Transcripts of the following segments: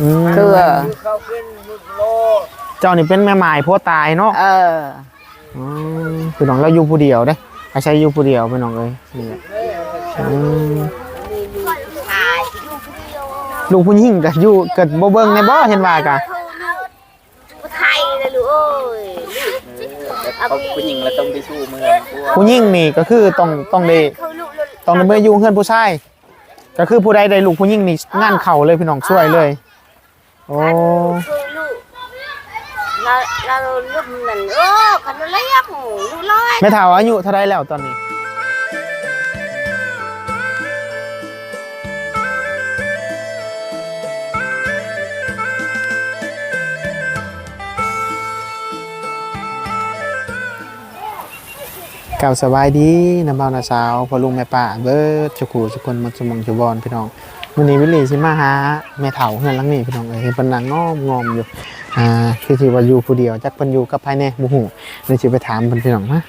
อืมคือ เข้าขึ้นมุดโลเจ้านี่เป็นแม่หมายพ่อตายเนาะเออ อืมพี่น้องเราอยู่ผู้เดียวเด้อาศัยอยู่ผู้เดียวพี่น้องเอ้ยนี่แหละอืมนี่มีชายอยู่คนเดียวลูกผู้หญิงก็อยู่เกิดบ่เบิ่งในบ่เห็นว่ากะผู้ไทยเลยลูกเอ้ยเขาผู้หญิงเราต้องไปสู้เมืองพวกผู้หญิงนี่ก็คือต้องต้องได้คือลูกต้องได้มาอยู่เฮือนผู้ชายก็คือผู้ใดได้ลูกผู้หญิงนี่งานเข้าเลยพี่น้องช่วยเลย โอ้คือลูกเราเราลูกนั่นเออคันเล็กลูกร้อยแม่เฒ่าอายุเท่าไรแล้วตอนนี้กับสบายดีน้ำเบานาสาวพอลุงแม่ป้าเบิดจุกูจุกคนมันสมองจุบอลพี่น้อง วันนี้วิลลี่สิมาหาแม่เฒ่าเฮือนหลังนี้พี่น้องเอ้ยเห็นเพิ่นนั่งงอมงอมอยู่อ่าคือสิว่าอยู่ผู้เดียวจักเพิ่นอยู่กับภายในบ่ฮู้เดี๋ยวสิไปถามเพิ่นพี่น้องมา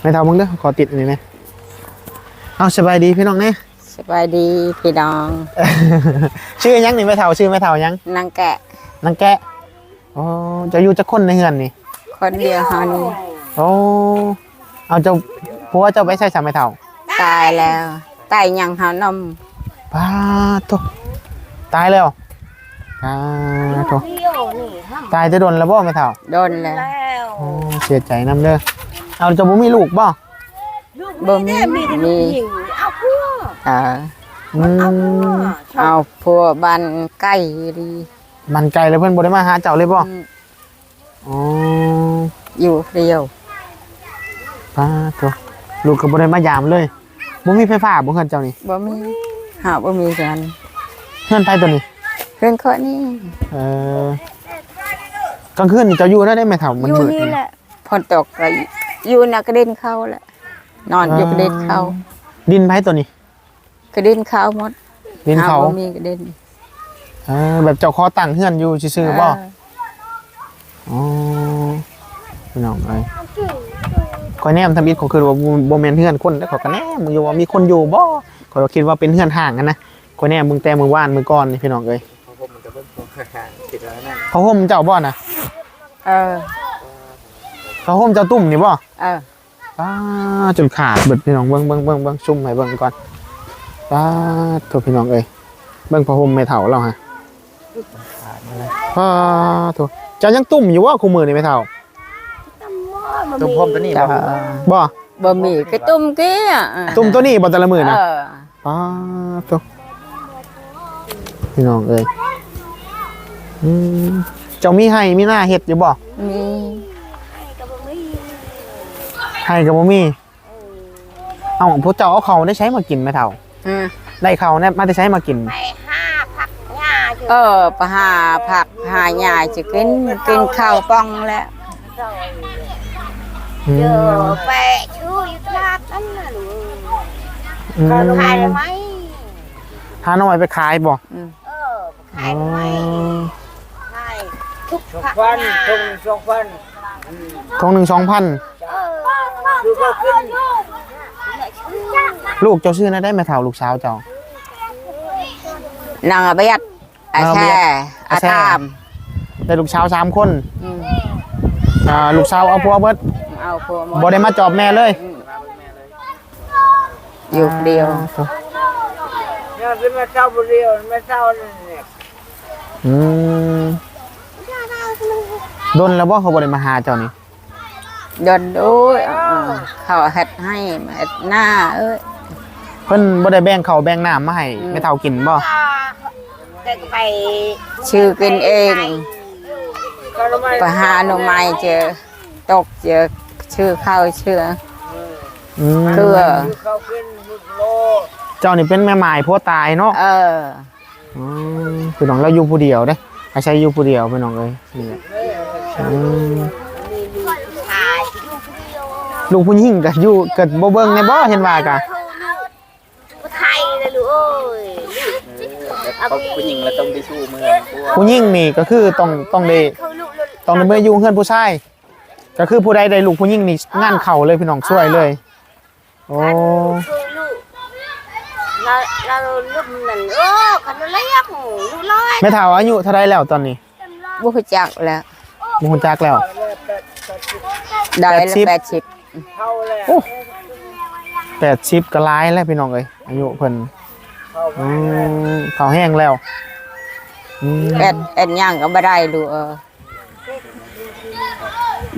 แม่เฒ่ามึงเด้อขอติดอันนี้แหมเอาสบายดีพี่น้องเด้สบายดีพี่น้อง ชื่อหยังนี่แม่เฒ่าชื่อแม่เฒ่าหยังนางแกะนางแกะอ๋อจะอยู่จักคนในเฮือนนี่คนเดียวเฮานี่โอ้เอาเจ้าผัวเจ้าไปใส่สามแม่เฒ่าตายแล้วตายยังเฮานม ป้าโตตายแล้วป้าโตเดียวนี่ห้ามตายจะโดนแล้วบ่แม่เฒ่าโดนแล้ว แล้วโอ้เสียใจน้ำเด้อเอาเจะบ่มีลูกบ่ลูกบ่มีมีแต่ลูมีกหญิงเอาพัวเอออืเอาพัวมเอาพัวบ้านใกล้ดีมันไกลแล้วเพิ่นบ่ได้มาหาเจ้าเลยบ่อืมอ๋ออยู่เดียวป้าโตลูกก็บ่ได้มายามเลยบ่มีไฟฟ้าบ่เฮือนเจ้านี่บ่มี หาบ่มีกันเฮือนไผตัวนี้เพื่อนคนนี้เออกลางคืนนี่เจ้าอยู่ได้ได้แม่เฒ่ามันอยู่มืดนี่นี่ แหละฝนตกก็อยู่น่ะกระเด็นเข้าแหละ นอนอยู่กระเด็นเข้าดินไผตัวนี้ กระเด็นเข้าหมดดินเขาหบ่มีกระเด็นเออแบบเจ้าคอตั้งเฮือนอยู่ซื่อๆบ่เอออ๋อพี่น้องเอ้ยคอยแนมทำอิฐของคือว่าบ่แม่นเฮือนคนแล้วเขาก็แนมมึงอยู่ว่ามีคนอยู่บ่ ข้อยก็คิดว่าเป็นเฮือนห่างกันนะคอยแนมมึงแต่มึงว่านมึงก่อนนี่พี่น้องเอ้ยเขาพบมันจะเบิ่งพวกห่างๆติดแล้วนั่นเขาห่มเจ้าบ่น่ะเออเขาห่มเจ้าตุ่มนี่บ่เออป้าจนขาดเบิดพี่น้องเบิ่งเบิ่งเบิ่งเบิ่งซุ่มให้เบิ่งก่อนป้าตัวพี่น้องเอ้ยเบิ่งผ้าห่มแม่เฒ่าเราฮะป้าตัวเจ้ายังตุ่มอยู่ว่าคู่มือนี่แม่เฒ่า ตุ้มพรมตัวนี้เอ บ่อบ่บ่มีกระตุ้มเกี้ยตุ่มตัวนี้บ่แต่ละมื้อนะเออป้าบตัวพี่น้องเอ้ยอืมเจ้ามีให้มีหน้าเห็ดอยู่บ่มีให้กับบ่มี เอาพวกเจ้าเอาเขาได้ใช้มากินไหมเท่าอืมได้เขาเนี่ยมาได้ใช้มากิน ไปห้าผักหญ้าอยู่เออไปหาผักหาหญ้าจะกินกินข้าวป้องแล้วอื เจอมแปะชื่ออยู่ที่ร้านนั่นน่ะลูกอืมเขาขายได้ไหมพาน้อยไปขายบ่อืมเอออ๋ขายอได้ไหมขายทุกสองผักพันหญ้าตรงสองพันทงหนึ่งสองพันเออดูเขาขึ้นลูกเจ้าชื่อนะได้ไหมเท่าลูกสาวเจ้า นางอาเบียดอานางอาเบีแช่ยดอาอาแช่ ตามได้ลูกสาวสามคนอืมอ่าลูกสาวเอาพัวเบิด เอาพวกบ่ได้มาจอบแม่เลยอยู่เดียวเนี่ยเป็นแม่เจ้าบุรีแม่เจ้าเนี่ยอืมโดนแล้วบ่เขาบ่ได้มาหาเจ้านี่ดนดูเออเขาเฮ็ดให้เฮ็ดหน้าเอ้ย เพิ่นบ่ได้แบ่งข้าวแบ่งน้ำมาให้อืม แม่เฒ่ากินบ่แต่ก็ไปชื่อกินเองก็รู้ไหมไปหาหน่อไม้เจอตกเจอ ชื่อข้าวเชื่ออืมคือเขาขึ้นมุดโลเจ้านี่เป็นแม่หมายพ่อตายเนาะเอออืมพี่น้องเราอยู่ผู้เดียวเด้อาศัยอยู่ผู้เดียวพี่น้องเอ้ยนี่แหละอืมนี่มีชายอยู่คนเดียวลูกผู้หญิงก็อยู่เกิดบ่เบิ่งในบ่เห็นว่ากะผู้ไทยเลยลูกเอ้ยเขาผู้หญิงเราต้องไปสู้เมืองพวกผู้หญิงนี่ก็คือต้องต้องได้คือลูกลูก ต้องได้มาอยู่เฮือนผู้ชาย ก็คือผู้ใดได้ลูกผู้หญิงนี่งานเข้าเลยพี่น้องช่วยเลย โอ้คือลูกเเราเราลุ่มนั่นเออคันเลี้ยงลูกน้อยแม่เฒ่าอายุเท่าไรแล้วตอนนี้บ่รู้จักแล้วบ่ฮู้จักแล้วได้แปดสิบแปดสิบเท่าแล้วโอ้80ก็หลายแล้วพี่น้องเอ้ยอายุเพิ่นเข้าอืมามเขาแห้งแล้วอืมแอดแอดย่างก็บ่ได้ดูเออ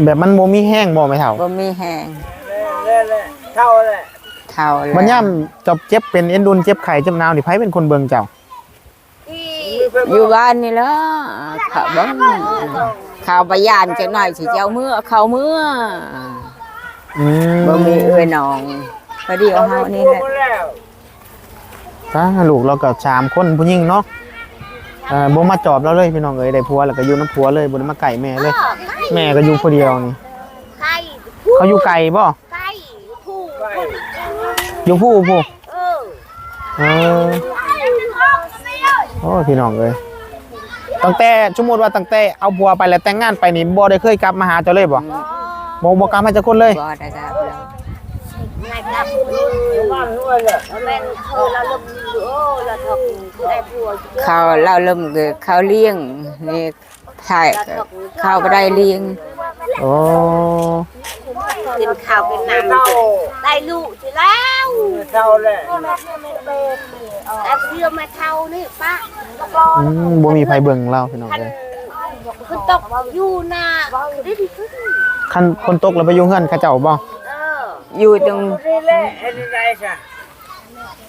แบบมันบ่มีแห้งบ่แม่เฒ่าบ่มีแหงแล้วแล้วเท่าแล้วเท่าแล้วมันย่ำจบเจ็บเป็นเอ็นดุนเจ็บไข้เจ็บหนาวนี่ไผเป็นคนเบิ่งเจ้าที่อยู่บ้านนี่ล่ะเขาเบิ่งเข้าไปยานจักหน่อยสิเจ้ามือเข้ามืออืมบ่มีเอ้ยน้องพอดีเอาเฮานี่แหละหมดแล้วถ้าลูกเราก็สามคนผู้หญิงเนาะเอ่อบ่มาจอบเราเลยพี่น้องเอ้ยได้ผัวแล้วก็อยู่น้ำผัวเลยบ่ได้มาไก่แม่เลย แม่ก็อยู่ผู้เดียวนี่ไก่เขาอยู่ไกลบ่ไก่ผู้ไปอยู่ผู้ผู้เออเออโอ้พี่น้องเอ้ยตั้งแต่สมมุติว่าตั้งแต่เอาผัวไปแล้วแต่งงานไปนี่บ่ได้เคยกลับมาหาเจ้าเลยบ่บ่บ่กลับมาจักคนเลยบ่ได้ครับแล้วนายกับบ้านด้วยแหละแม่นคือเราลุ่มโอ้ เราทอกคือได้ผัวเขาเราเริ่มเกิดเขาเลี้ยงนี่ถ่ายเขาบ่ได้เลี้ยงโอ้กินข้าวกินน้เท่าำได้ลูกสิแล้วเท่าแล้วแต่เพื่อมาเท่านี่ป้าอืมบ่มีไผเบิ่งเราพี่น้องคันเอ้ยคือตกอยู่นาได้ดีขึ้นคันคนตกแล้วไปอยู่เฮือนเขาเจ้าบ่เอออยู่ตรงนี่แหละ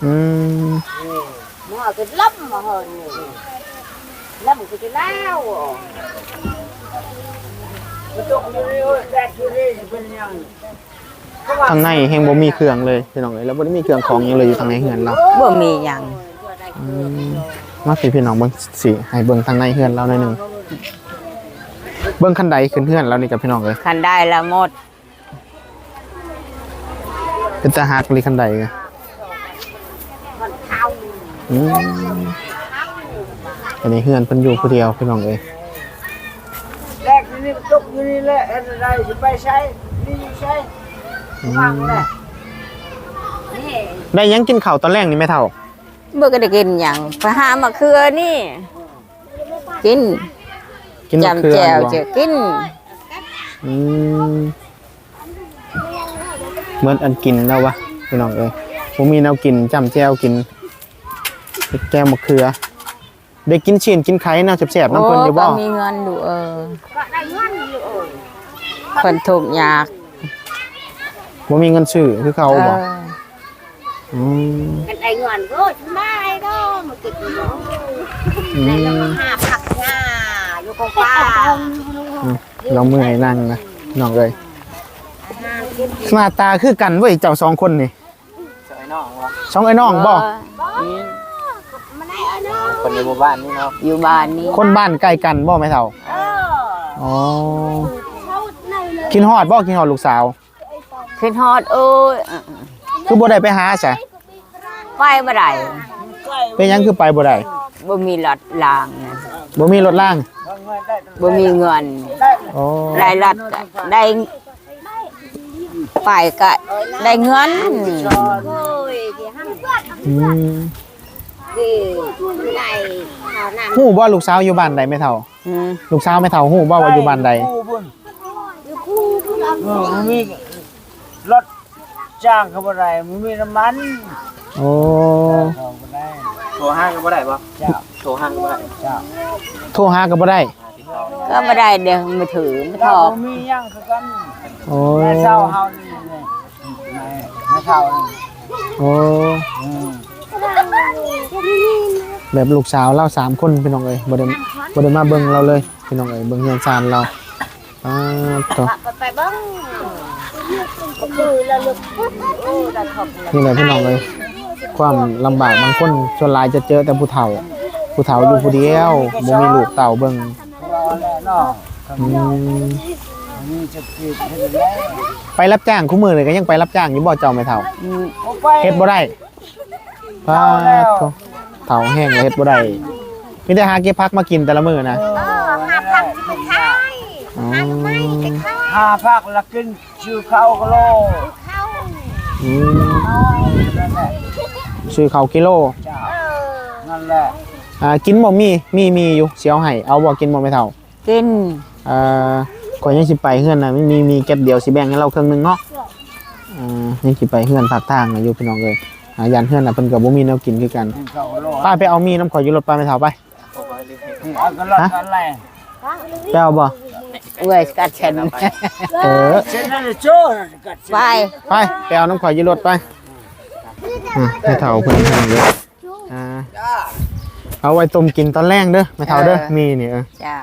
อันนี้ได้จ้ะอืมหมอก็ล้ำมาเฮินนี่ล้ำก็จะแล้วมันตกอยู่นี่แดดอยู่นี่เป็นยังข้างในแฮงบ่มีเครื่องเลยพี่น้องเอ้ยแล้วบ่ได้มีเครื่องของหยังเลยอยู่ข้างในเฮือนเราบ่มีหยังอืมมาสิพี่น้องเบิ่งสิให้เบิ่งทางในเฮือนเราหน่อยหนึงเบิ่งคันใดขึ้นเฮือนเรานี่กับพี่น้องเอ้ยคันได้ละหมดเป็นตาหักเลยคันใดไงมันเท่า อืมอันนี้เฮือนเพิ่นอยู่ผู้เดียวพี่น้องเอ้ยแดดอยู่นี่ตกอยู่นี่แหละอันนี้ได้สิไปใช้นี่ใช้อืฟังมแหละนี่ได้หยังกินข้าวตอนแรกนี่แม่เฒ่าเมื่อก็ได้กินหยังไปหามะเขือนี่ กินกินมะจำเขือแจวบ่จะกินอืมเหมือนอันกินแล้ววะพี่น้องเอ้ยผมมีแนวกินจำแจวกิน แกงมะเขือ ได้กินชิ้นกินไข่แนวแซ่บๆน้ำเพิ่นอยู่บ่ก็มีเงินดูเออก็ได้เงินอยู่เออคนถูกข์ยากบ่มีเงินซื้อคือเขาเอบ่ออืมกันได้เงินก็สบายเนาะมากินเนาะอืในละมหาผักหน้าอยู่ของป้าอืมเราเมื่อยนั่งนะน้องเอ้ยหน้าตาคือกันเว้ยเจ้าสองคนนี่สองไอ้น้องบ่ อืม มาได้เอาเนาะ คนในหมู่บ้านนี่เนาะอยู่บ้านนี้คนบ้านใกล้กันบ่แม่เฒ่าเอออ๋อเขาในเลยกินฮอดบ่กินฮอดลูกสาวขึ้นฮอดเอ้ยเออคือบ่ได้ไปหาซะไปบ่ได้เป็นหยังคือไปบ่ได้บ่มีรถลางนะบ่มีรถล่างบ่มีเงินอ๋อได้รถก็ได้ไปก็ได้เงิน คือในข้าวน้ำฮู้บ่ลูกสาวอยู่บ้านใดแม่เฒ่า อืมลูกสาวแม่เฒ่าฮู้บ่ว่าอยู่บ้านใดคู่บุญอยู่คู่คู่เราเออมันมีรถจ้างเขาบ่ได้มันมีน้ำมันโอ้เขาบ่ได้โทรห้างก็บ่ได้ปะเจ้าโทรห้างก็บ่ได้เจ้าโทรหาก็บ่ได้ก็บ่ได้เดี๋ยวมือถือมาถเจ้าอกบ่มีหยังคือกันโอ้แม่เฒ่าเฮานี่นี่แม่แม่เฒ่านี่โอ้อืม แบบลูกสาวเราสามคนพี่น้องเอ้ยบ่ได้บ่ได้มาเบิ่งเราเลยพี่น้องเอ้ยเบิ่งเฮือนซานเราอ่าตัวไปไปบ้างก็คือเราลึกโอ้เราทบนี่แหละพี่น้องเอ้ยความลำบากบางคนส่วนหลายจะเจอแต่ผู้เฒ่า ผู้เฒ่าอยู่ผู้เดียวบ่มีลูกเต่าเบิ่งรอแล้วเนาะอืมมีจะกิดเฮ็ดได้ไปรับจ้างคู่มือเลยก็ยังไปรับจ้างอยู่บ่เจ้าไม่เฒ่าอืมบ่ไปเฮ็ดบ่ได้ พาดโถ่เฒ่าแห้งแล้วเฮ็ดบ่ได้มีแต่หาเก็บผักมากินแต่ละมื้อนะ เออหาพักที่ไปขายอ๋อ หาไม่ไปขายหาพักละกินชื่อข้าวกะโลเข้าอืมนั่นแหละซื้อข้าวกิโลนั่นแหละอ่ากินบ่มีมีมีอยู่เสียวให้เอาบ่กินบ่ไม่เท่ากินเอ่อก่อนยังสิไปเฮือนน่ะมีมีมีแก๊บเดียวสิแบ่งให้เราครึ่งหนึงเนาะอ่ายังสิไปเฮือนภาคทางน่ะอยู่พี่น้องเอ้ย อ่ายันเฮือนน่ะเพิ่นก็บ่มีแนวกินคือกันกินข้าวโลป้าไปเอามีน้ำข่อยอยู่รถป้าไม่เท่าไปนี่เอากระลอกกันแหละไปเอาบ่เอ้ยกัดฉันเออเช่นนั้นเลยโจ้กัดไปไปไปเอาน้ำข่อยอยู่รถไปอะไม่เท่าเพิ่นให้เยอะอ่าเอาไว้ต้มกินตอนแรกเด้อไม่เท่าเด้อมีนี่เออจ้า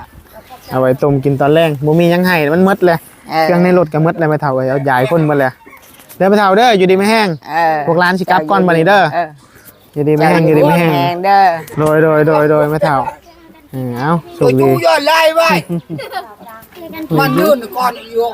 เอาไว้ต้มกินตอนแรกบ่มีหยังให้มันหมดเลยเครื่องในรถก็หมดเลยไม่เท่าเอ้ยเอายายคนหมาเลย เด้อไม่เท่าเด้ออยู่ดีไม่แห้งเออพวกร้านสิกลับก่อนบัดนี้เด้ออยู่ดีไม่แห้งอยู่ดีไม่แห้งแห้งเด้อโดยโดยโดยโดยไม่เท่าเออเอาสุไปขดีจูย้อนไล่ไว้มันยืนก่อนอยู่